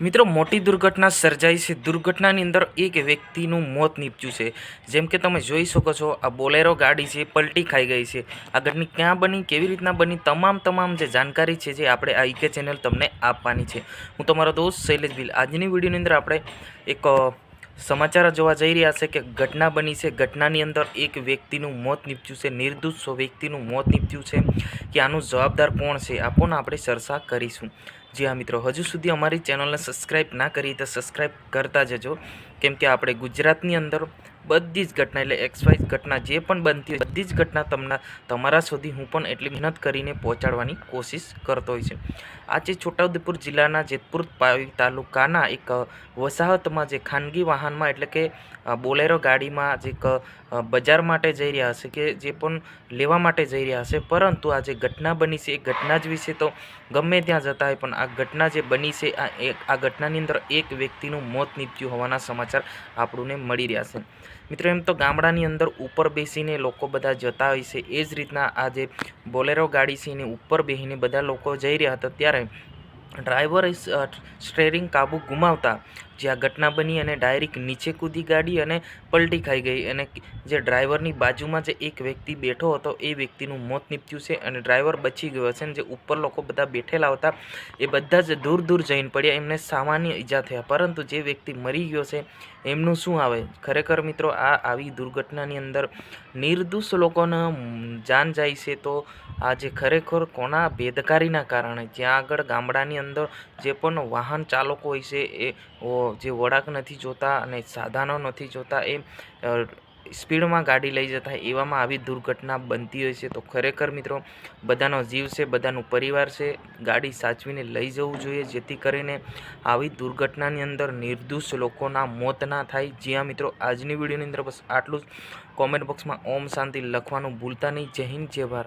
મિત્રો, મોટી દુર્ઘટના સર્જાઈ છે. દુર્ઘટનાની અંદર એક વ્યક્તિનું મોત નીપજ્યું છે. જેમ કે તમે જોઈ શકો છો, આ બોલેરો ગાડી છે, પલટી ખાઈ ગઈ છે. આ ઘટની ક્યાં બની, કેવી રીતના બની, તમામ તમામ જે જાણકારી છે જે આપણે આ ઈકે ચેનલ તમને આપવાની છે. હું તમારો દોસ્ત શૈલેષ બિલ. આજની વિડીયોની અંદર આપણે એક સમાચાર જોવા જઈ રહ્યા છે કે ઘટના બની છે. ઘટનાની અંદર એક વ્યક્તિનું મોત નીપજ્યું છે. નિર્દોષ વ્યક્તિનું મોત નીપજ્યું છે કે આનું જવાબદાર કોણ છે, આ પણ આપણે ચર્ચા કરીશું. જી હા મિત્રો, હજુ સુધી અમારી ચેનલને સબસ્ક્રાઈબ ના કરી તો સબસ્ક્રાઈબ કરતા જજો. કેમ કે આપણે ગુજરાતની અંદર બધી જ ઘટના એટલે એક્સવાઇઝ ઘટના જે પણ બનતી હોય, બધી જ ઘટના તમને તમારા સુધી હું પણ એટલી મહેનત કરીને પહોંચાડવાની કોશિશ કરતો હોય છે. આજે છોટાઉદેપુર જિલ્લાના જેતપુર પાવી તાલુકાના એક વસાહતમાં જે ખાનગી વાહનમાં એટલે કે બોલેરો ગાડીમાં જે એક બજાર માટે જઈ રહ્યા હશે કે જે પણ લેવા માટે જઈ રહ્યા હશે, પરંતુ આ જે ઘટના બની છે, એ ઘટના જ વિશે તો ગમે ત્યાં જતા હોય પણ આ ઘટના જે બની છે, આ એક, આ ઘટનાની અંદર એક વ્યક્તિનું મોત નીપજ્યું હોવાના સમાચાર આપણને મળી રહ્યા છે. મિત્રો, એમ તો ગામડાની અંદર ઉપર બેસીને લોકો બધા જતા હોય છે. એ જ રીતના આ જે બોલેરો ગાડી છે, એની ઉપર બેસીને બધા લોકો જઈ રહ્યા હતા. ત્યારે ડ્રાઈવરે સ્ટેરિંગ કાબુ ગુમાવતા જે આ ઘટના બની અને ડાયરેક્ટ નીચે કૂદી ગાડી અને પલટી ખાઈ ગઈ. અને જે ડ્રાઈવરની બાજુમાં જે એક વ્યક્તિ બેઠો હતો, એ વ્યક્તિનું મોત નીપજ્યું છે અને ડ્રાઈવર બચી ગયો છે અને જે ઉપર લોકો બધા બેઠેલા હતા, એ બધા જ દૂર દૂર જઈને પડ્યા. એમને સામાન્ય ઈજા થયા. પરંતુ જે વ્યક્તિ મરી ગયો છે, એમનું શું આવે? ખરેખર મિત્રો, આ આવી દુર્ઘટનાની અંદર નિર્દોષ લોકોને જાન જાય છે તો આ જે ખરેખર કોના બેદકારીના કારણે? જ્યાં આગળ ગામડાની અંદર જે પણ વાહન ચાલકો હોય છે, એ જે વળાંક નથી જોતા અને સાધનો નથી જોતા, એ સ્પીડમાં ગાડી લઈ જતા એવામાં આવી દુર્ઘટના બનતી હોય છે. તો ખરેખર મિત્રો, બધાનો જીવ છે, બધાનું પરિવાર છે, ગાડી સાચવીને લઈ જવું જોઈએ, જેથી કરીને આવી દુર્ઘટનાની અંદર નિર્દોષ લોકોના મોત ના થાય. જ્યાં મિત્રો, આજની વિડીયોની અંદર બસ આટલું જ. કોમેન્ટ બોક્સમાં ઓમ શાંતિ લખવાનું ભૂલતા નહીં. જય હિન્દ, જય ભારત.